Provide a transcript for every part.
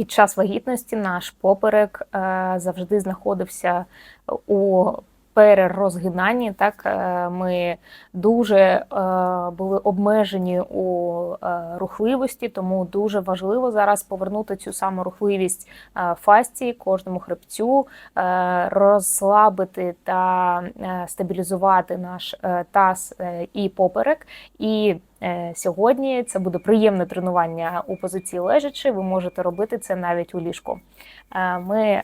Під час вагітності наш поперек е, завжди знаходився у перерозгинанні. Так Е, ми дуже е, були обмежені у е, рухливості, тому дуже важливо зараз повернути цю саму рухливість фасції, кожному хребцю, розслабити та стабілізувати наш таз і поперек. І Сьогодні це буде приємне тренування у позиції лежачи. Ви можете робити це навіть у ліжку. Ми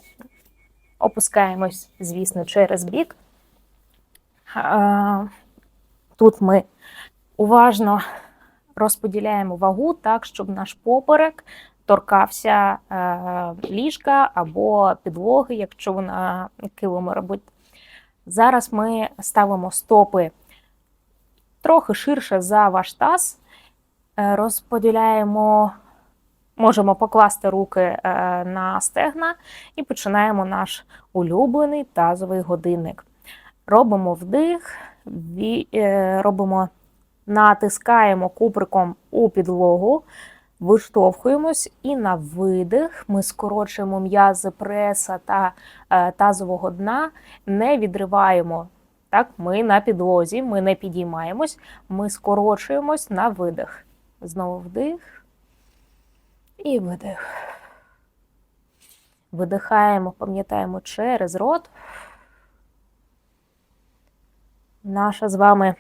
опускаємось, звісно, через бік. Тут ми уважно розподіляємо вагу так, щоб наш поперек торкався е, ліжка або підлоги, якщо вона килими робить. Зараз ми ставимо стопи трохи ширше за ваш таз. Е, Розподіляємо, можемо покласти руки е, на стегна і починаємо наш улюблений тазовий годинник. Робимо вдих, е, робимо, натискаємо куприком у підлогу, виштовхуємось і на видих ми скорочуємо м'язи преса та е, тазового дна, не відриваємо так, ми на підлозі, ми не підіймаємось, ми скорочуємось на видих. Знову вдих і видих. Видихаємо, пам'ятаємо через рот. Наша з вами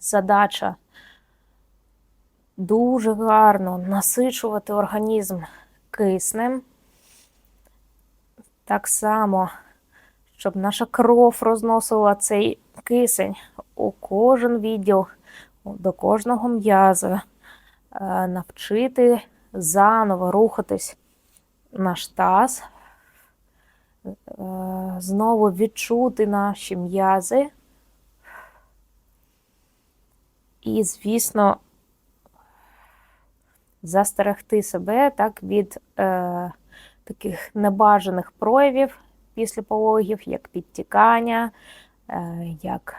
задача дуже гарно насичувати організм киснем. Так само щоб наша кров розносила цей кисень у кожен відділ, до кожного м'яза, Е, навчити заново рухатись наш таз, знову відчути наші м'язи. І, звісно, застерегти себе так від е, таких небажаних проявів після пологів, як підтікання, е, як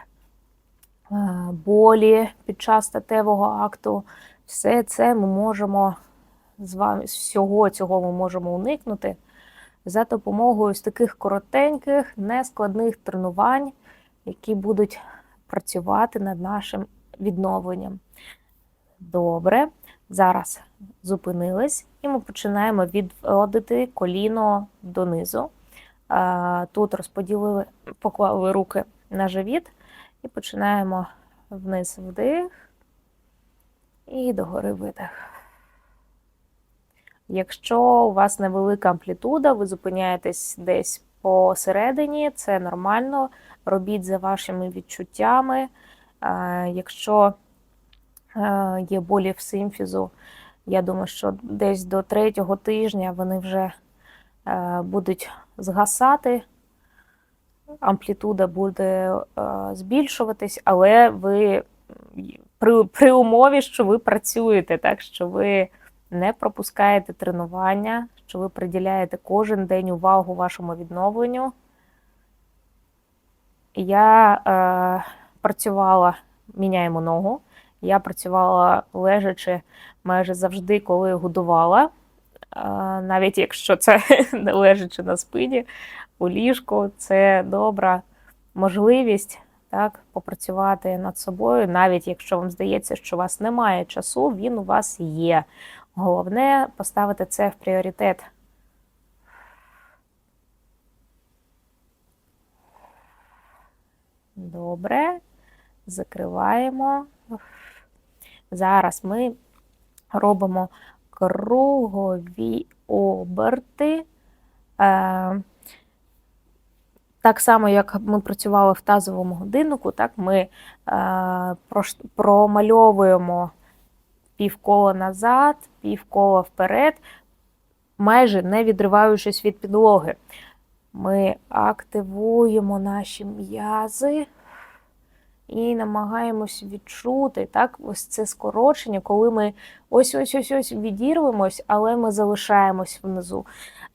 е, болі під час статевого акту. Все це ми можемо з вами всього цього ми можемо уникнути за допомогою ось таких коротеньких, нескладних тренувань, які будуть працювати над нашим відновленням. Добре, зараз зупинились, і ми починаємо відводити коліно донизу. Тут розподілили, поклали руки на живіт і починаємо вниз вдих і догори видих. Якщо у вас невелика амплітуда, ви зупиняєтесь десь посередині, це нормально. Робіть за вашими відчуттями. Якщо е, є болі в симфізу, я думаю, що десь до третього тижня вони вже е, будуть згасати, амплітуда буде е, збільшуватись, але ви при, при умові, що ви працюєте, так що ви не пропускаєте тренування, що ви приділяєте кожен день увагу вашому відновленню. Я е, працювала, міняємо ногу. Я працювала лежачи майже завжди, коли годувала. Е, навіть якщо це не лежачи на спині у ліжку, це добра можливість так, попрацювати над собою, навіть якщо вам здається, що у вас немає часу, він у вас є. Головне поставити це в пріоритет. Добре. Закриваємо. Зараз ми робимо кругові оберти. Е, Так само, як ми працювали в тазовому годиннику, так ми е, промальовуємо півкола назад, півкола вперед, майже не відриваючись від підлоги. Ми активуємо наші м'язи і намагаємось відчути так, ось це скорочення, коли ми ось ось ось ось відірвемось, але ми залишаємось внизу.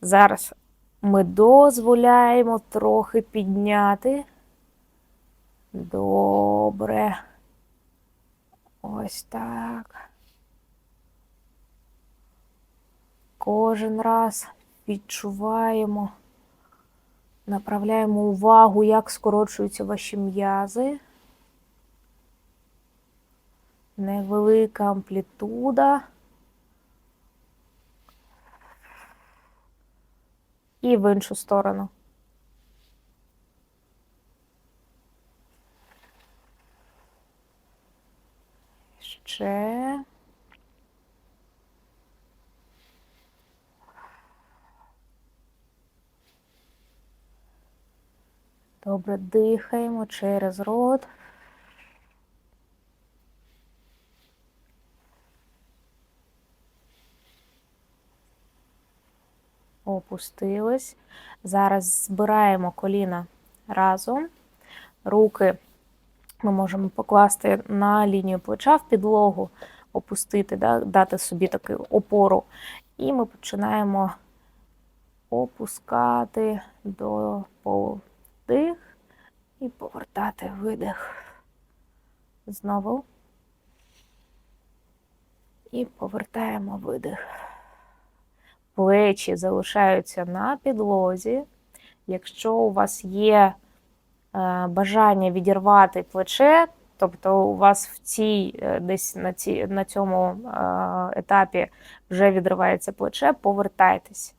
Зараз ми дозволяємо трохи підняти. Добре. Ось так. Кожен раз відчуваємо, направляємо увагу, як скорочуються ваші м'язи. Невелика амплітуда. І в іншу сторону. Ще. Добре, дихаємо через рот. Опустились. Зараз збираємо коліна разом. Руки ми можемо покласти на лінію плеча в підлогу, опустити, да, дати собі таку опору. І ми починаємо опускати до полу вдих і повертати видих. Знову. І повертаємо видих. Плечі залишаються на підлозі. Якщо у вас є е, бажання відірвати плече, тобто у вас в цій е, десь на, ці, на цьому е, етапі вже відривається плече, повертайтесь.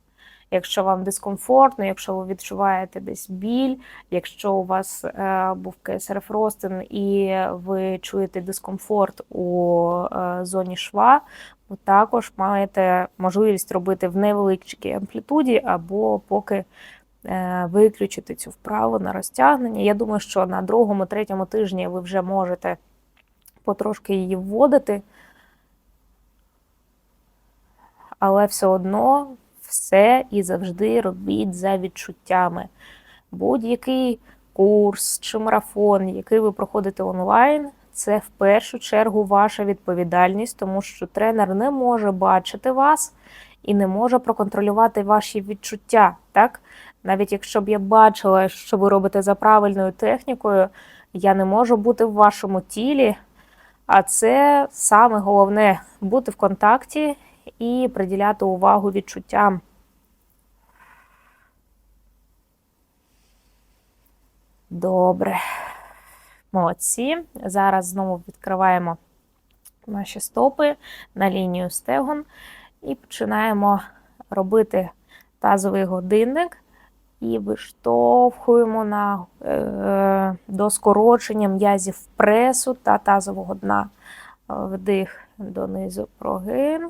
Якщо вам дискомфортно, якщо ви відчуваєте десь біль, якщо у вас е, був КСРФ Ростин і ви чуєте дискомфорт у е, зоні шва, ви також маєте можливість робити в невеличкій амплітуді або поки е, виключити цю вправу на розтягнення. Я думаю, що на другому, третьому тижні ви вже можете потрошки її вводити, але все одно все і завжди робіть за відчуттями. Будь-який курс чи марафон, який ви проходите онлайн, це в першу чергу ваша відповідальність, тому що тренер не може бачити вас і не може проконтролювати ваші відчуття. Так? Навіть якщо б я бачила, що ви робите за правильною технікою, я не можу бути в вашому тілі. А це саме головне бути в контакті і приділяти увагу відчуттям. Добре. Молодці. Зараз знову відкриваємо наші стопи на лінію стегон і починаємо робити тазовий годинник і виштовхуємо на, е, до скорочення м'язів пресу та тазового дна. Вдих донизу прогин,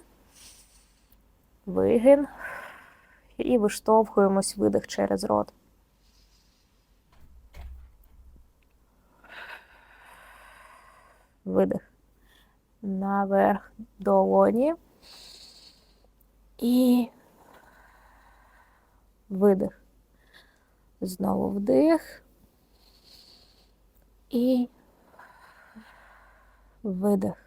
вигин. І виштовхуємось видих через рот. Видих. Наверх долоні. І видих. Знову вдих. І видих.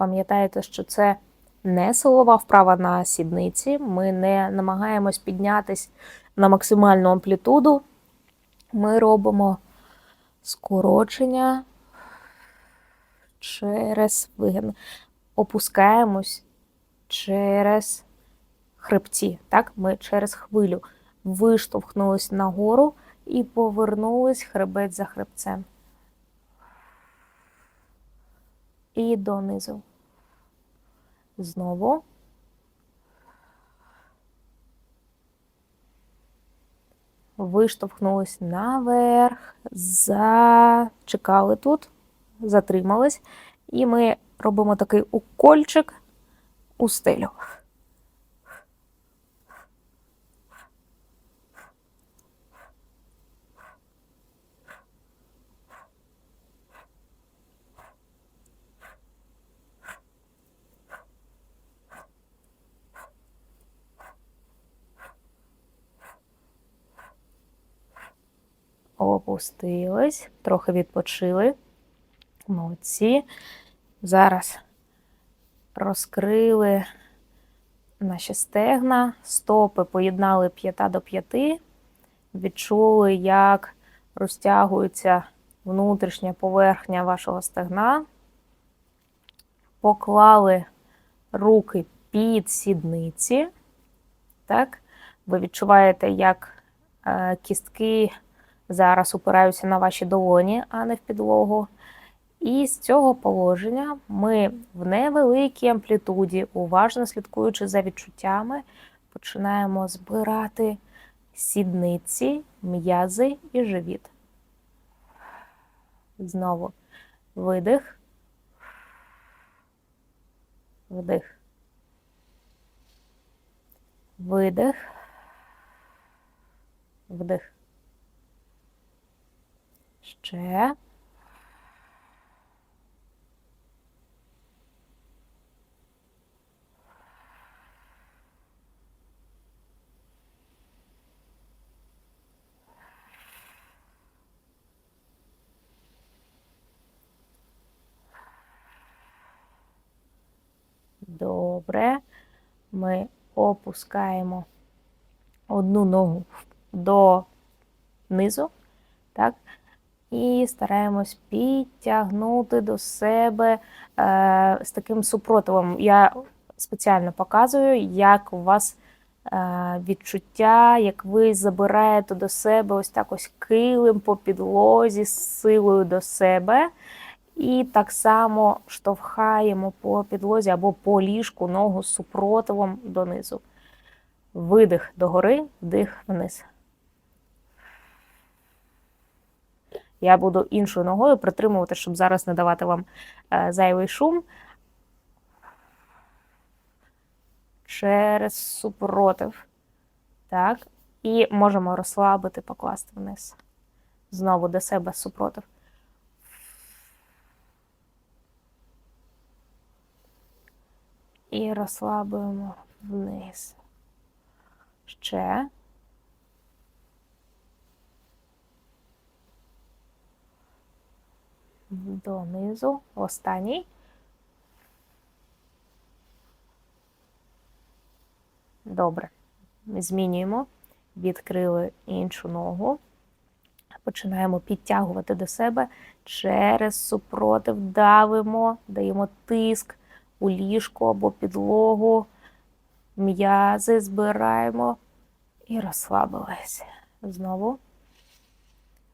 Пам'ятаєте, що це не силова вправа на сідниці. Ми не намагаємось піднятись на максимальну амплітуду. Ми робимо скорочення через вигин. Опускаємось через хребці. Так? Ми через хвилю виштовхнулись нагору і повернулись хребець за хребцем. І донизу. Знову. Виштовхнулись наверх, зачекали тут, затримались, і ми робимо такий укольчик у стелю. Опустились, трохи відпочили. Молодці. Зараз розкрили наші стегна, стопи поєднали п'ята до п'яти, відчули, як розтягуються внутрішня поверхня вашого стегна. Поклали руки під сідниці. Так? Ви відчуваєте, як е, кістки зараз упираються на ваші долоні, а не в підлогу. І з цього положення ми в невеликій амплітуді, уважно слідкуючи за відчуттями, починаємо збирати сідниці, м'язи і живіт. Знову видих, вдих, видих, вдих. Ще. Добре. Ми опускаємо одну ногу до низу, так? І стараємось підтягнути до себе е, з таким супротивом. Я спеціально показую, як у вас е, відчуття, як ви забираєте до себе ось так ось килим по підлозі з силою до себе. І так само штовхаємо по підлозі або по ліжку ногу з супротивом донизу. Видих догори, вдих вниз. Я буду іншою ногою притримувати, щоб зараз не давати вам е, зайвий шум. Через супротив. Так. І можемо розслабити, покласти вниз. Знову до себе супротив. І розслаблюємо вниз. Ще. Донизу. Останній. Добре. Змінюємо. Відкрили іншу ногу. Починаємо підтягувати до себе через супротив, давимо, даємо тиск у ліжко або підлогу, м'язи збираємо і розслабились. Знову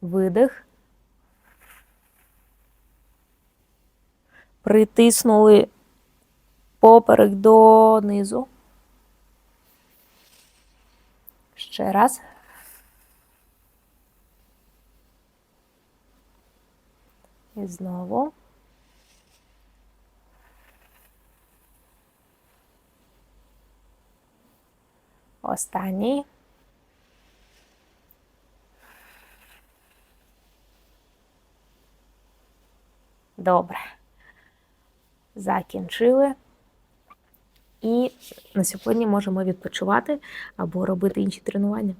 видих. Притиснули поперек донизу. Ще раз. І знову. Останній. Добре. Закінчили. І на сьогодні можемо відпочивати або робити інші тренування.